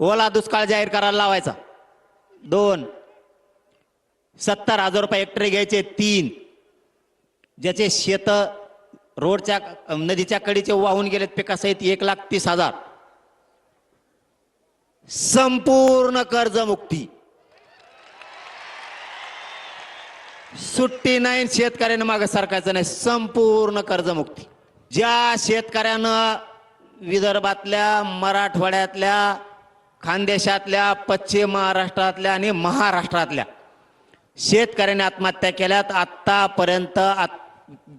ओला दुष्काळ जाहीर करायला लावायचा. दोन सत्तर हजार रुपये हेक्टरी घ्यायचे. तीन ज्याचे शेत रोडच्या नदीच्या कडीचे वाहून गेलेत पिकासहित एक लाख तीस हजार. संपूर्ण कर्जमुक्ती. सुट्टी नाही शेतकऱ्यानं मागे सरकायचं नाही. संपूर्ण कर्जमुक्ती. ज्या शेतकऱ्यानं विदर्भातल्या मराठवाड्यातल्या खानदेशातल्या पश्चिम महाराष्ट्रातल्या आणि महाराष्ट्रातल्या शेतकऱ्यांनी आत्महत्या केल्यात. आत्तापर्यंत आत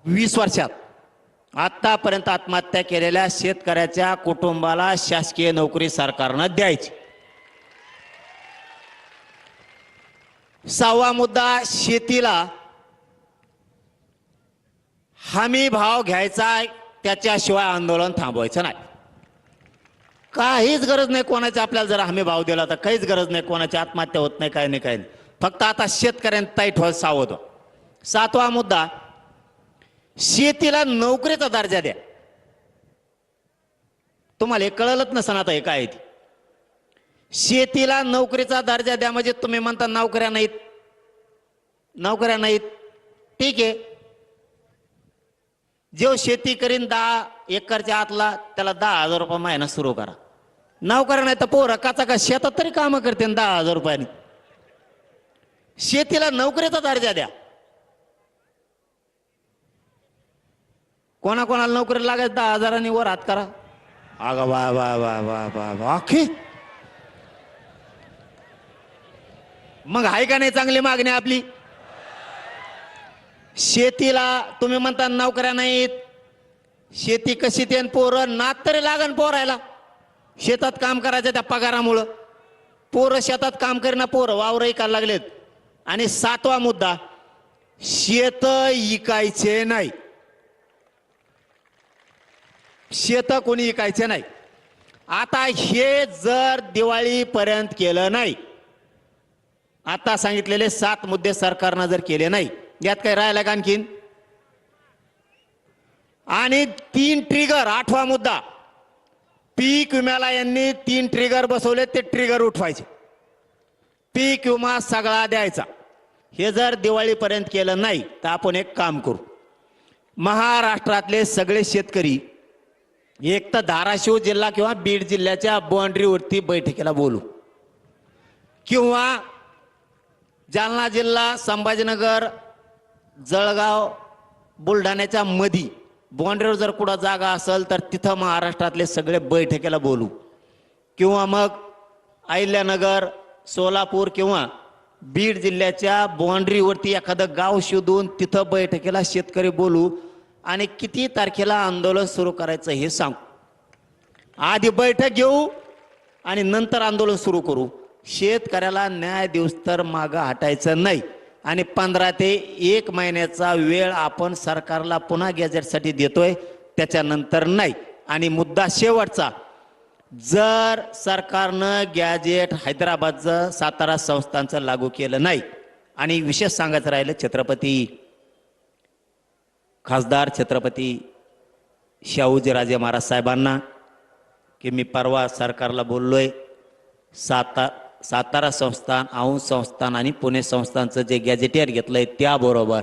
वीस वर्षात आत्तापर्यंत आत्महत्या केलेल्या शेतकऱ्याच्या कुटुंबाला शासकीय नोकरी सरकारनं द्यायची. सहावा मुद्दा शेतीला हमी भाव घ्यायचा त्याच्याशिवाय आंदोलन थांबवायचं नाही. काहीच गरज नाही कोणाची. आपल्याला जर हमी भाव दिला तर काहीच गरज नाही कोणाची. आत्महत्या होत नाही काही नाही काही नाही. फक्त आता शेतकऱ्यांनी ताईट व्हायला सावध सातवा मुद्दा शेतीला नोकरीचा दर्जा द्या. तुम्हाला हे कळलंच नसं आता हे काय आहे ते. शेतीला नोकरीचा दर्जा द्या म्हणजे तुम्ही म्हणता नोकऱ्या नाहीत. नोकऱ्या नाहीत. ठीक आहे. जो शेती करीन दहा एकरच्या आतला त्याला दहा हजार रुपये महिना सुरू करा. नोकऱ्या नाही तर पोरं काचा का शेतात तरी कामं करते दहा हजार रुपयाने. शेतीला नोकरीचा दर्जा द्या. कोणाकोणाला नोकरी लागायचं दहा हजारांनी वर हात करा. अगं वा वा वा वा वा वा अखे मग आहे का नाही चांगली मागणी आपली? शेतीला तुम्ही म्हणता नोकऱ्या नाहीत. शेती कशी ते पोरं नात तरी लागन पोरायला. शेतात काम करायचं त्या पगारामुळं. पोरं शेतात काम करणं पोरं वावर ऐकायला लागलेत. आणि सातवा मुद्दा शेत इकायचे नाही. शेत कोणी इकायचे नाही. आता हे जर दिवाळीपर्यंत केलं नाही आता सांगितलेले सात मुद्दे सरकारनं जर केले नाही यात काही राहिला का आणखीन? आणि तीन ट्रिगर आठवा मुद्दा पीक विम्याला यांनी तीन ट्रिगर बसवले ते ट्रिगर उठवायचे. पीक विमा सगळा द्यायचा. हे जर दिवाळीपर्यंत केलं नाही तर आपण एक काम करू. महाराष्ट्रातले सगळे शेतकरी एक तर धाराशिव जिल्हा किंवा बीड जिल्ह्याच्या बाउंड्रीवरती बैठकीला बोलू. किंवा जालना जिल्हा संभाजीनगर जळगाव बुलढाण्याच्या मधी बाउंड्रीवर जर कुठं जागा असेल तर तिथं महाराष्ट्रातले सगळे बैठकीला बोलू. किंवा मग अहिल्यानगर सोलापूर किंवा बीड जिल्ह्याच्या बॉन्ड्रीवरती एखादं गाव शोधून तिथं बैठकीला शेतकरी बोलू आणि किती तारखेला आंदोलन सुरू करायचं हे सांगू. आधी बैठक घेऊ आणि नंतर आंदोलन सुरू करू. शेतकऱ्याला न्याय दिवस तर मागं हटायचं नाही. आणि पंधरा ते एक महिन्याचा वेळ आपण सरकारला पुन्हा गॅजेटसाठी देतोय त्याच्यानंतर नाही. आणि मुद्दा शेवटचा जर सरकारनं गॅजेट हैदराबादचं सातारा संस्थांचं लागू केलं नाही आणि विशेष सांगायचं राहिलं छत्रपती खासदार छत्रपती शाहूजीराजे महाराज साहेबांना की मी परवा सरकारला बोललोय साता सातारा संस्थान औंध संस्थान आणि पुणे संस्थानचं जे गॅजेटियर आहे त्याबरोबर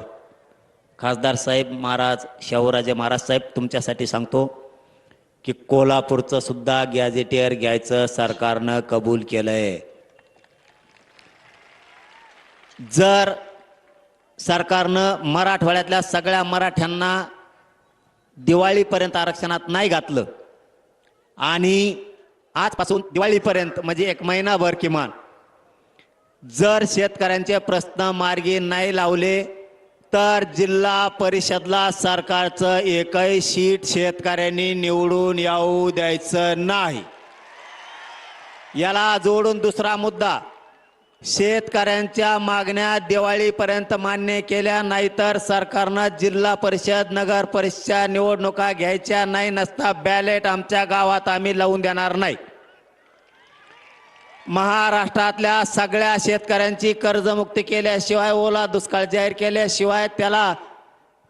खासदार साहेब महाराज शाहूराजे महाराज साहेब तुमच्यासाठी सांगतो की कोल्हापूरचं सुद्धा गॅजेटियर घ्यायचं सरकारनं कबूल केलंय. जर सरकारनं मराठवाड्यातल्या सगळ्या मराठ्यांना दिवाळीपर्यंत आरक्षणात नाही घातलं आणि आजपासून दिवाळीपर्यंत म्हणजे एक महिनाभर किमान. जर शेतकऱ्यांचे प्रश्न मार्गी नाही लावले तर जिल्हा परिषदला सरकारचं एकही सीट शेतकऱ्यांनी निवडून येऊ द्यायचं नाही. याला जोडून दुसरा मुद्दा शेतकऱ्यांच्या मागण्या दिवाळीपर्यंत मान्य केल्या नाहीतर सरकारनं जिल्हा परिषद नगर परिषदच्या निवडणुका घ्यायच्या नाही नसता बॅलेट आमच्या गावात आम्ही लावून देणार नाही. महाराष्ट्रातल्या सगळ्या शेतकऱ्यांची कर्जमुक्ती केल्याशिवाय ओला दुष्काळ जाहीर केल्याशिवाय त्याला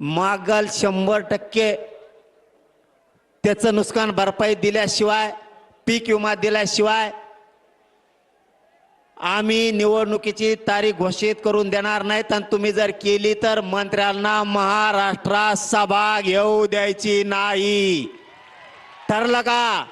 मागल शंभर टक्के त्याचं नुकसान भरपाई दिल्याशिवाय पीक विमा दिल्याशिवाय आम्ही निवडणुकीची तारीख घोषित करून देणार नाहीत आणि तुम्ही जर केली तर मंत्र्यांना महाराष्ट्रात सभा घेऊ द्यायची नाही. ठरलं का?